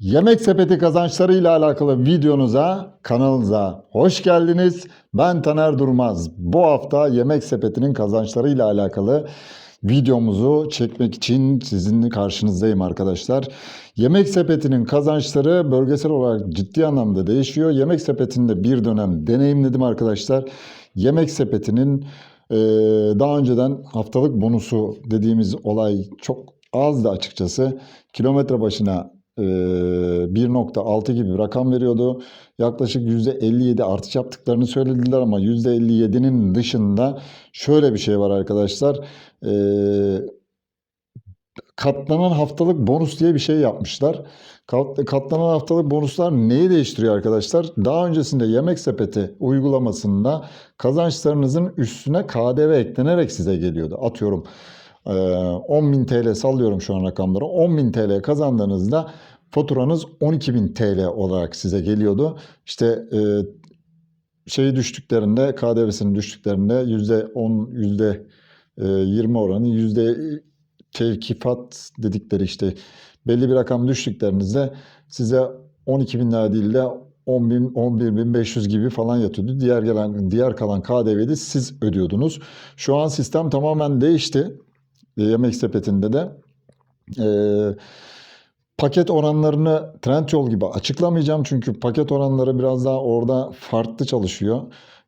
Yemek sepeti kazançları ile alakalı videonuza, kanalınıza hoş geldiniz. Ben Taner Durmaz. Bu hafta yemek sepetinin kazançları ile alakalı videomuzu çekmek için sizin karşınızdayım arkadaşlar. Yemek sepetinin kazançları bölgesel olarak ciddi anlamda değişiyor. Yemek sepetinde bir dönem deneyimledim arkadaşlar. Yemek sepetinin e, daha önceden haftalık bonusu dediğimiz olay çok azdı açıkçası. Kilometre başına 1.6 gibi bir rakam veriyordu. Yaklaşık %57 artış yaptıklarını söylediler ama %57'nin dışında şöyle bir şey var arkadaşlar. E, katlanan haftalık bonus diye bir şey yapmışlar. Kat- Katlanan haftalık bonuslar neyi değiştiriyor arkadaşlar? Daha öncesinde yemek sepeti uygulamasında kazançlarınızın üstüne KDV eklenerek size geliyordu. Atıyorum 10.000 TL sallıyorum şu an rakamları. 10.000 TL kazandığınızda faturanız 12.000 TL olarak size geliyordu. İşte e, şeyi düştüklerinde KDV'sinin düştüklerinde %10 %20 oranı yüzde tevkifat dedikleri işte belli bir rakam düştüklerinizde size 12 bin lira değil de 10 bin, 11 bin 500 gibi falan yatıyordu. Diğer gelen, diğer kalan KDV'yi de siz ödüyordunuz. Şu an sistem tamamen değişti. Yemek sepetinde de. E, paket oranlarını Trendyol gibi açıklamayacağım. Çünkü paket oranları biraz daha orada farklı çalışıyor.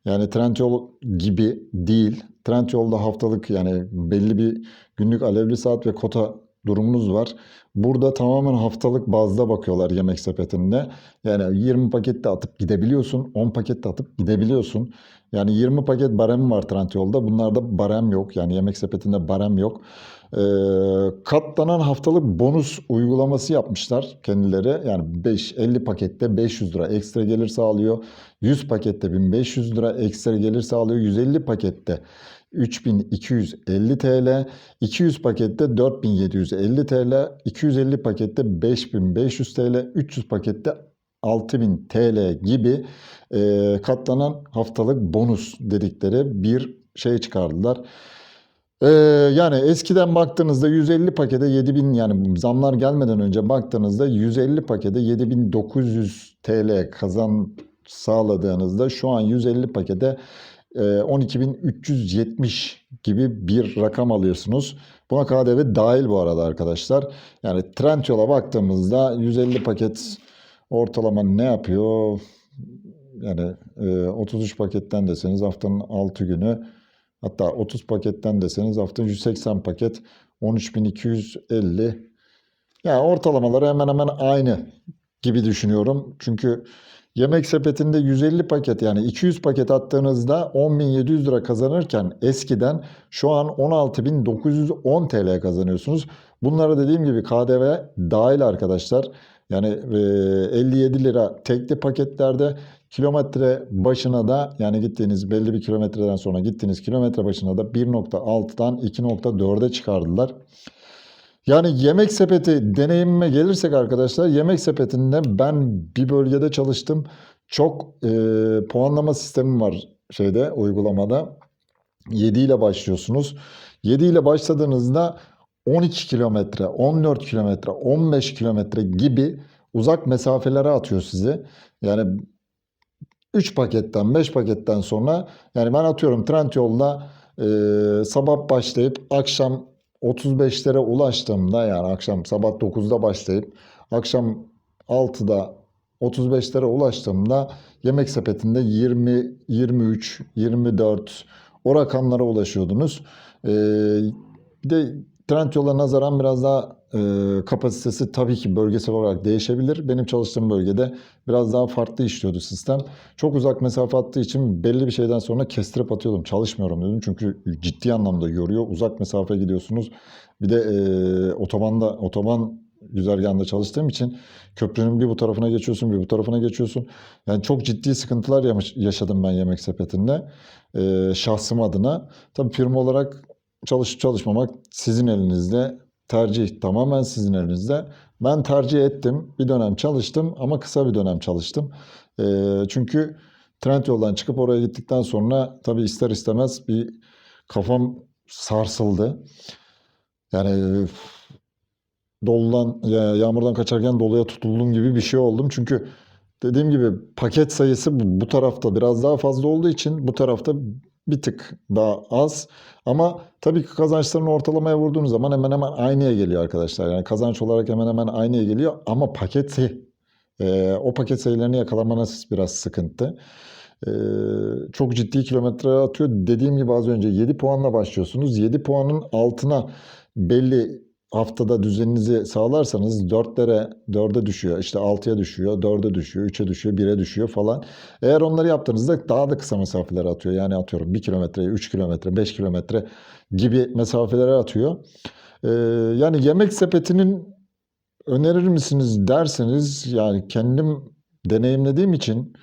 Yani Trendyol gibi değil. Trendyol'da haftalık yani belli bir günlük alevli saat ve kota durumunuz var. Burada tamamen haftalık bazda bakıyorlar yemek sepetinde. Yani 20 paket de atıp gidebiliyorsun, 10 paket de atıp gidebiliyorsun. Yani 20 paket barem var Trendyol'da. Bunlarda barem yok. Yani yemek sepetinde barem yok. Ee, katlanan haftalık bonus uygulaması yapmışlar kendileri. Yani 5 50 pakette 500 lira ekstra gelir sağlıyor. 100 pakette 1500 lira ekstra gelir sağlıyor. 150 pakette 3250 TL, 200 pakette 4750 TL, 250 pakette 5500 TL, 300 pakette 6000 TL gibi e, katlanan haftalık bonus dedikleri bir şey çıkardılar. Ee, yani eskiden baktığınızda 150 pakete 7000 yani zamlar gelmeden önce baktığınızda 150 pakete 7900 TL kazan sağladığınızda şu an 150 pakete 12.370 gibi bir rakam alıyorsunuz. Buna KDV dahil bu arada arkadaşlar. Yani Trendyol'a baktığımızda 150 paket ortalama ne yapıyor? Yani e, 33 paketten deseniz haftanın 6 günü hatta 30 paketten deseniz haftanın 180 paket 13.250 yani ortalamaları hemen hemen aynı gibi düşünüyorum. Çünkü yemek sepetinde 150 paket yani 200 paket attığınızda 10.700 lira kazanırken eskiden şu an 16.910 TL kazanıyorsunuz. Bunlara dediğim gibi KDV dahil arkadaşlar. Yani e, 57 lira tekli paketlerde kilometre başına da yani gittiğiniz belli bir kilometreden sonra gittiğiniz kilometre başına da 1.6'dan 2.4'e çıkardılar. Yani yemek sepeti deneyimime gelirsek arkadaşlar yemek sepetinde ben bir bölgede çalıştım. Çok e, puanlama sistemi var şeyde uygulamada. 7 ile başlıyorsunuz. 7 ile başladığınızda 12 kilometre, 14 kilometre, 15 kilometre gibi uzak mesafelere atıyor sizi. Yani 3 paketten 5 paketten sonra yani ben atıyorum Trendyol'da e, sabah başlayıp akşam 35'lere ulaştığımda yani akşam sabah 9'da başlayıp akşam 6'da 35'lere ulaştığımda yemek sepetinde 20, 23, 24 o rakamlara ulaşıyordunuz. Ee, bir de Trendyol'a nazaran biraz daha e, kapasitesi tabii ki bölgesel olarak değişebilir. Benim çalıştığım bölgede biraz daha farklı işliyordu sistem. Çok uzak mesafe attığı için belli bir şeyden sonra kestirip atıyordum. Çalışmıyorum dedim çünkü ciddi anlamda yoruyor. Uzak mesafe gidiyorsunuz. Bir de e, otobanda otoban güzergahında çalıştığım için köprünün bir bu tarafına geçiyorsun bir bu tarafına geçiyorsun. Yani çok ciddi sıkıntılar yaşadım ben yemek sepetinde. E, şahsım adına. Tabii firma olarak çalışıp çalışmamak sizin elinizde. Tercih tamamen sizin elinizde. Ben tercih ettim. Bir dönem çalıştım ama kısa bir dönem çalıştım. E, çünkü Trendyol'dan çıkıp oraya gittikten sonra tabii ister istemez bir kafam sarsıldı. Yani doludan ya- yağmurdan kaçarken doluya tutuldum gibi bir şey oldum. Çünkü dediğim gibi paket sayısı bu, bu tarafta biraz daha fazla olduğu için bu tarafta bir tık daha az. Ama tabii ki kazançlarını ortalamaya vurduğunuz zaman hemen hemen aynıya geliyor arkadaşlar. Yani kazanç olarak hemen hemen aynıya geliyor ama paketi e, o paket sayılarını yakalamanız biraz sıkıntı. E, çok ciddi kilometre atıyor. Dediğim gibi az önce 7 puanla başlıyorsunuz. 7 puanın altına belli haftada düzeninizi sağlarsanız 4'lere 4'e düşüyor. işte 6'ya düşüyor, 4'e düşüyor, 3'e düşüyor, 1'e düşüyor falan. Eğer onları yaptığınızda daha da kısa mesafeler atıyor. Yani atıyorum 1 kilometre, 3 kilometre, 5 kilometre gibi mesafelere atıyor. Ee, yani yemek sepetinin önerir misiniz derseniz yani kendim deneyimlediğim için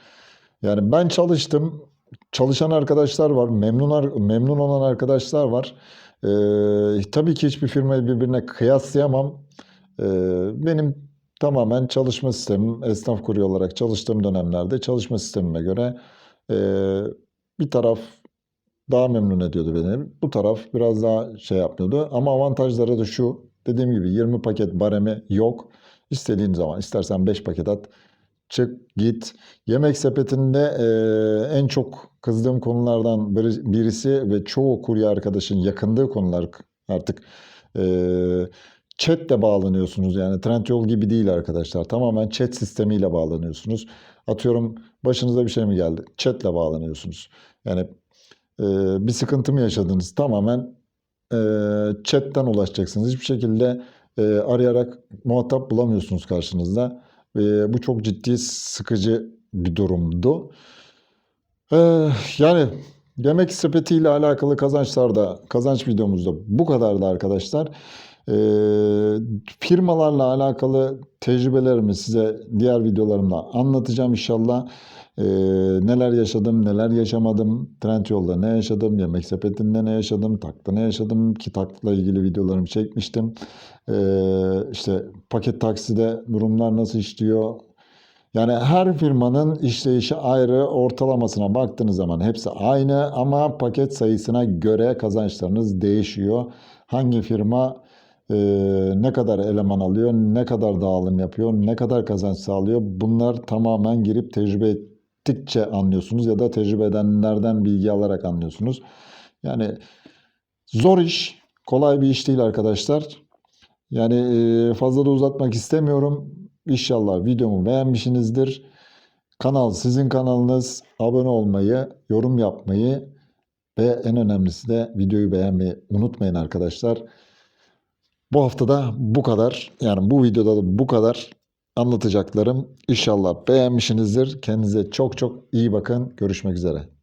yani ben çalıştım. Çalışan arkadaşlar var. Memnun memnun olan arkadaşlar var. Ee, tabii ki hiçbir firmayı birbirine kıyaslayamam. Ee, benim tamamen çalışma sistemim esnaf kurye olarak çalıştığım dönemlerde çalışma sistemime göre e, bir taraf daha memnun ediyordu beni. Bu taraf biraz daha şey yapmıyordu. Ama avantajları da şu. Dediğim gibi 20 paket baremi yok. İstediğin zaman istersen 5 paket at. Çık git. Yemek sepetinde e, en çok kızdığım konulardan biri- birisi ve çoğu kurye arkadaşın yakındığı konular artık e, chatle bağlanıyorsunuz. Yani Trendyol gibi değil arkadaşlar. Tamamen chat sistemiyle bağlanıyorsunuz. Atıyorum başınıza bir şey mi geldi? Chatle bağlanıyorsunuz. Yani e, bir sıkıntı mı yaşadınız? Tamamen e, chatten ulaşacaksınız. Hiçbir şekilde e, arayarak muhatap bulamıyorsunuz karşınızda. E, bu çok ciddi sıkıcı bir durumdu. E, yani yemek sepetiyle alakalı kazançlar da kazanç videomuzda bu kadardı arkadaşlar. E, firmalarla alakalı tecrübelerimi size diğer videolarımda anlatacağım inşallah. Ee, neler yaşadım, neler yaşamadım, Trendyol'da ne yaşadım, Yemek Sepeti'nde ne yaşadım, Tak'ta ne yaşadım ki Tak'la ilgili videolarımı çekmiştim. Ee, işte paket takside durumlar nasıl işliyor? Yani her firmanın işleyişi ayrı, ortalamasına baktığınız zaman hepsi aynı ama paket sayısına göre kazançlarınız değişiyor. Hangi firma e, ne kadar eleman alıyor, ne kadar dağılım yapıyor, ne kadar kazanç sağlıyor bunlar tamamen girip tecrübe ettikçe anlıyorsunuz ya da tecrübe edenlerden bilgi alarak anlıyorsunuz. Yani zor iş, kolay bir iş değil arkadaşlar. Yani fazla da uzatmak istemiyorum. İnşallah videomu beğenmişsinizdir. Kanal sizin kanalınız. Abone olmayı, yorum yapmayı ve en önemlisi de videoyu beğenmeyi unutmayın arkadaşlar. Bu haftada bu kadar. Yani bu videoda da bu kadar anlatacaklarım. İnşallah beğenmişsinizdir. Kendinize çok çok iyi bakın. Görüşmek üzere.